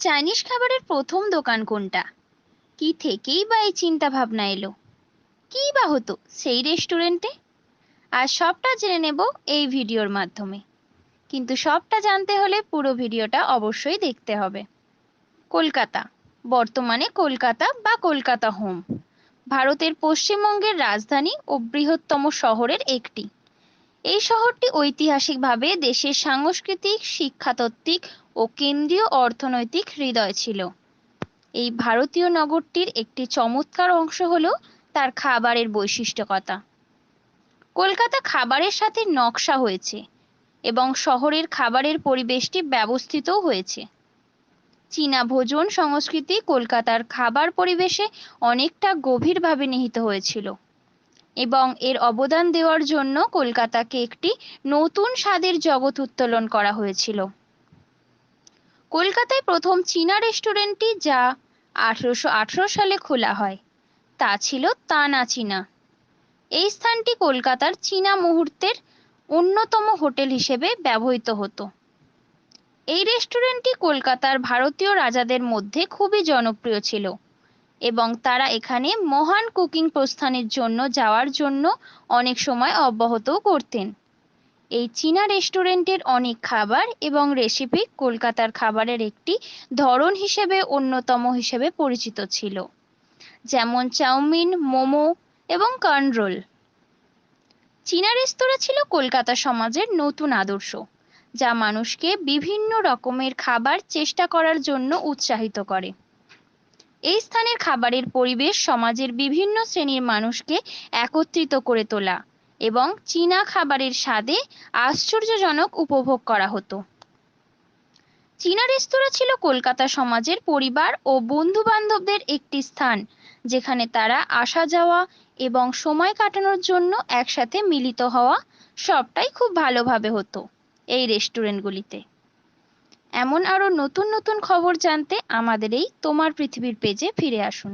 Chinese খাবারের প্রথম দোকান কোনটা? কি থেকেই বা এই চিন্তা ভাবনা এলো? কী বা হতো সেই রেস্টুরেন্টে? আর সবটা জেনে নেব এই ভিডিওর মাধ্যমে। কিন্তু সবটা জানতে হলে পুরো ভিডিওটা অবশ্যই দেখতে হবে। কলকাতা। বর্তমানে কলকাতা বা কলকাতা হোম। ভারতের পশ্চিমবঙ্গের রাজধানী ও বৃহত্তম শহরের একটি। এই শহরটি ঐতিহাসিকভাবে দেশের সাংস্কৃতিক, শিক্ষাতাত্ত্বিক ও কেন্দ্রীয় অর্থনৈতিক হৃদয় ছিল। এই ভারতীয় নগরটির একটি চমৎকার অংশ হল তার খাবারের বৈশিষ্ট্যকতা। কলকাতা খাবারের সাথে নকশা হয়েছে এবং শহরের খাবারের পরিবেশটি ব্যবস্থিতও হয়েছে। চীনা ভোজন সংস্কৃতি কলকাতার খাবার পরিবেশে অনেকটা গভীরভাবে নিহিত হয়েছিল। এবং এর অবদান দেওয়ার জন্য কলকাতাকে একটি নতুন স্বাদের জগৎ উত্তোলন করা হয়েছিল। কলকাতায় প্রথম চীনা রেস্টুরেন্টটি যা আঠেরোশো আঠেরো সালে খোলা হয়, তা ছিল তানা চীনা। এই স্থানটি কলকাতার চীনা মুহূর্তের অন্যতম হোটেল হিসেবে ব্যবহৃত হতো। এই রেস্টুরেন্টটি কলকাতার ভারতীয় রাজাদের মধ্যে খুবই জনপ্রিয় ছিল। এবং তারা এখানে মহান কুকিং প্রস্থানের জন্য, যাওয়ার জন্য অনেক সময় অব্যাহতও করতেন। এই চীনা রেস্টুরেন্টের অনেক খাবার এবং রেসিপি কলকাতার খাবারের একটি ধরন হিসেবে, অন্যতম হিসেবে পরিচিত ছিল। যেমন চাউমিন, মোমো এবং কর্নরোল চীনা রেস্তোরাঁ ছিল কলকাতা সমাজের নতুন আদর্শ, যা মানুষকে বিভিন্ন রকমের খাবার চেষ্টা করার জন্য উৎসাহিত করে। এই স্থানের খাবারের পরিবেশ সমাজের বিভিন্ন শ্রেণির মানুষকে একত্রিত করে তোলা এবং চীনা খাবারের স্বাদে আশ্চর্যজনক উপভোগ করা হতো। চীনা রেস্তোরাঁ ছিল কলকাতা সমাজের পরিবার ও বন্ধু বান্ধবদের একটি স্থান, যেখানে তারা আসা যাওয়া এবং সময় কাটানোর জন্য একসাথে মিলিত হওয়া সবটাই খুব ভালোভাবে হতো এই রেস্টুরেন্টগুলিতে। এমন আরও নতুন নতুন খবর জানতে আমাদের এই তোমার পৃথিবীর পেজে ফিরে আসুন।